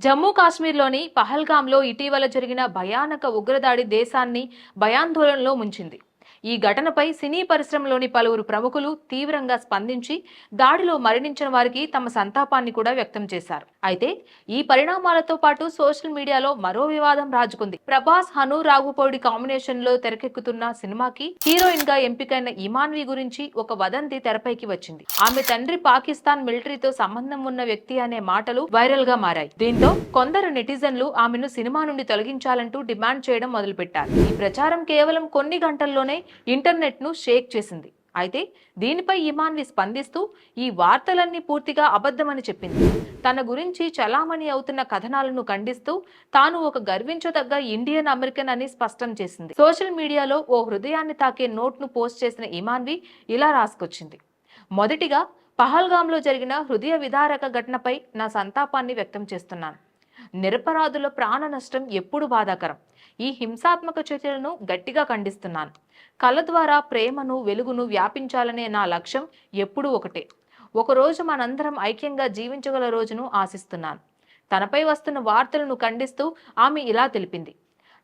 జమ్మూ కాశ్మీర్లోని పహల్గాంలో ఇటీవల జరిగిన భయానక ఉగ్రదాడి దేశాన్ని భయాందోళనలో ముంచింది. ఈ ఘటనపై సినీ పరిశ్రమలోని పలువురు ప్రముఖులు తీవ్రంగా స్పందించి దాడిలో మరణించిన వారికి తమ సంతాపాన్ని కూడా వ్యక్తం చేశారు. అయితే ఈ పరిణామాలతో పాటు సోషల్ మీడియాలో మరో వివాదం రాజుకుంది. ప్రభాస్ హను రాఘుపౌడి కాంబినేషన్లో తెరకెక్కుతున్న సినిమాకి హీరోయిన్గా ఎంపికైన ఇమాన్వి గురించి ఒక వదంతి తెరపైకి వచ్చింది. ఆమె తండ్రి పాకిస్తాన్ మిలిటరీతో సంబంధం ఉన్న వ్యక్తి అనే మాటలు వైరల్గా మారాయి. దీంతో కొందరు నెటిజన్లు ఆమెను సినిమా నుండి తొలగించాలంటూ డిమాండ్ చేయడం మొదలుపెట్టారు. ఈ ప్రచారం కేవలం కొన్ని గంటల్లోనే ఇంటర్నెట్ను షేక్ చేసింది. అయితే దీనిపై ఇమాన్వి స్పందిస్తూ ఈ వార్తలన్నీ పూర్తిగా అబద్ధమని చెప్పింది. తన గురించి చలామణి అవుతున్న కథనాలను ఖండిస్తూ తాను ఒక గర్వించదగ్గ ఇండియన్ అమెరికన్ అని స్పష్టం చేసింది. సోషల్ మీడియాలో ఓ హృదయాన్ని తాకే నోట్ను పోస్ట్ చేసిన ఇమాన్వి ఇలా రాసుకొచ్చింది. మొదటిగా పహల్గాంలో జరిగిన హృదయ విదారక ఘటనపై నా సంతాపాన్ని వ్యక్తం చేస్తున్నాను. నిరపరాధుల ప్రాణ నష్టం ఎప్పుడు బాధాకరం. ఈ హింసాత్మక చర్యలను గట్టిగా ఖండిస్తున్నాను. కళ ద్వారా ప్రేమను వెలుగును వ్యాపించాలనే నా లక్ష్యం ఎప్పుడూ ఒకటే. ఒకరోజు మనందరం ఐక్యంగా జీవించగల రోజును ఆశిస్తున్నాను. తనపై వస్తున్న వార్తలను ఖండిస్తూ ఆమె ఇలా తెలిపింది.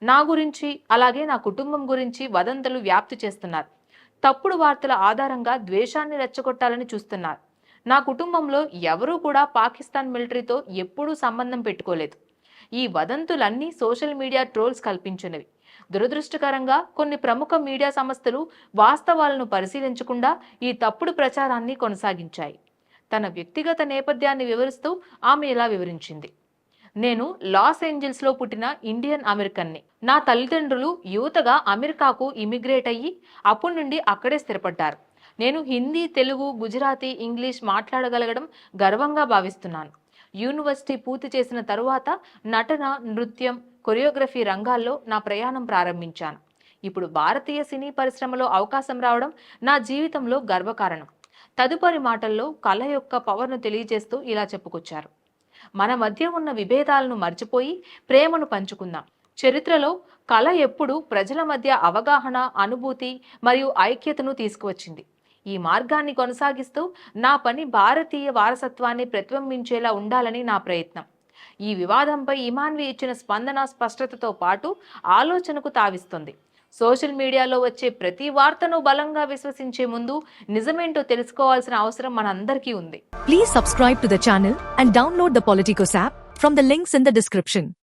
నా గురించి అలాగే నా కుటుంబం గురించి వదంతులు వ్యాప్తి చేస్తున్నారు. తప్పుడు వార్తల ఆధారంగా ద్వేషాన్ని రెచ్చగొట్టాలని చూస్తున్నారు. నా కుటుంబంలో ఎవరూ కూడా పాకిస్తాన్ మిలిటరీతో ఎప్పుడూ సంబంధం పెట్టుకోలేదు. ఈ వదంతులన్నీ సోషల్ మీడియా ట్రోల్స్ కల్పించినవి. దురదృష్టకరంగా కొన్ని ప్రముఖ మీడియా సంస్థలు వాస్తవాలను పరిశీలించకుండా ఈ తప్పుడు ప్రచారాన్ని కొనసాగించాయి. తన వ్యక్తిగత నేపథ్యాన్ని వివరిస్తూ ఆమె ఇలా వివరించింది. నేను లాస్ ఏంజల్స్లో పుట్టిన ఇండియన్ అమెరికన్ని. నా తల్లిదండ్రులు యువతగా అమెరికాకు ఇమిగ్రేట్ అయ్యి అప్పటి నుండి అక్కడే స్థిరపడ్డారు. నేను హిందీ తెలుగు గుజరాతీ ఇంగ్లీష్ మాట్లాడగలగడం గర్వంగా భావిస్తున్నాను. యూనివర్సిటీ పూర్తి చేసిన తరువాత నటన నృత్యం కొరియోగ్రఫీ రంగాల్లో నా ప్రయాణం ప్రారంభించాను. ఇప్పుడు భారతీయ సినీ పరిశ్రమలో అవకాశం రావడం నా జీవితంలో గర్వకారణం. తదుపరి మాటల్లో కళ యొక్క పవర్ను తెలియజేస్తూ ఇలా చెప్పుకొచ్చారు. మన మధ్య ఉన్న విభేదాలను మర్చిపోయి ప్రేమను పంచుకుందాం. చరిత్రలో కళ ఎప్పుడు ప్రజల మధ్య అవగాహన అనుభూతి మరియు ఐక్యతను తీసుకువచ్చింది. ఈ మార్గాన్ని కొనసాగిస్తూ నా పని భారతీయ వారసత్వాన్ని ప్రతిబింబించేలా ఉండాలని నా ప్రయత్నం. ఈ వివాదంపై ఇమాన్వి ఇచ్చిన స్పందన స్పష్టతతో పాటు ఆలోచనకు తావిస్తుంది. సోషల్ మీడియాలో వచ్చే ప్రతి వార్తను బలంగా విశ్వసించే ముందు నిజమేంటో తెలుసుకోవాల్సిన అవసరం మనందరికీ ఉంది. Please subscribe to the channel and download the Politicos app from the links in the description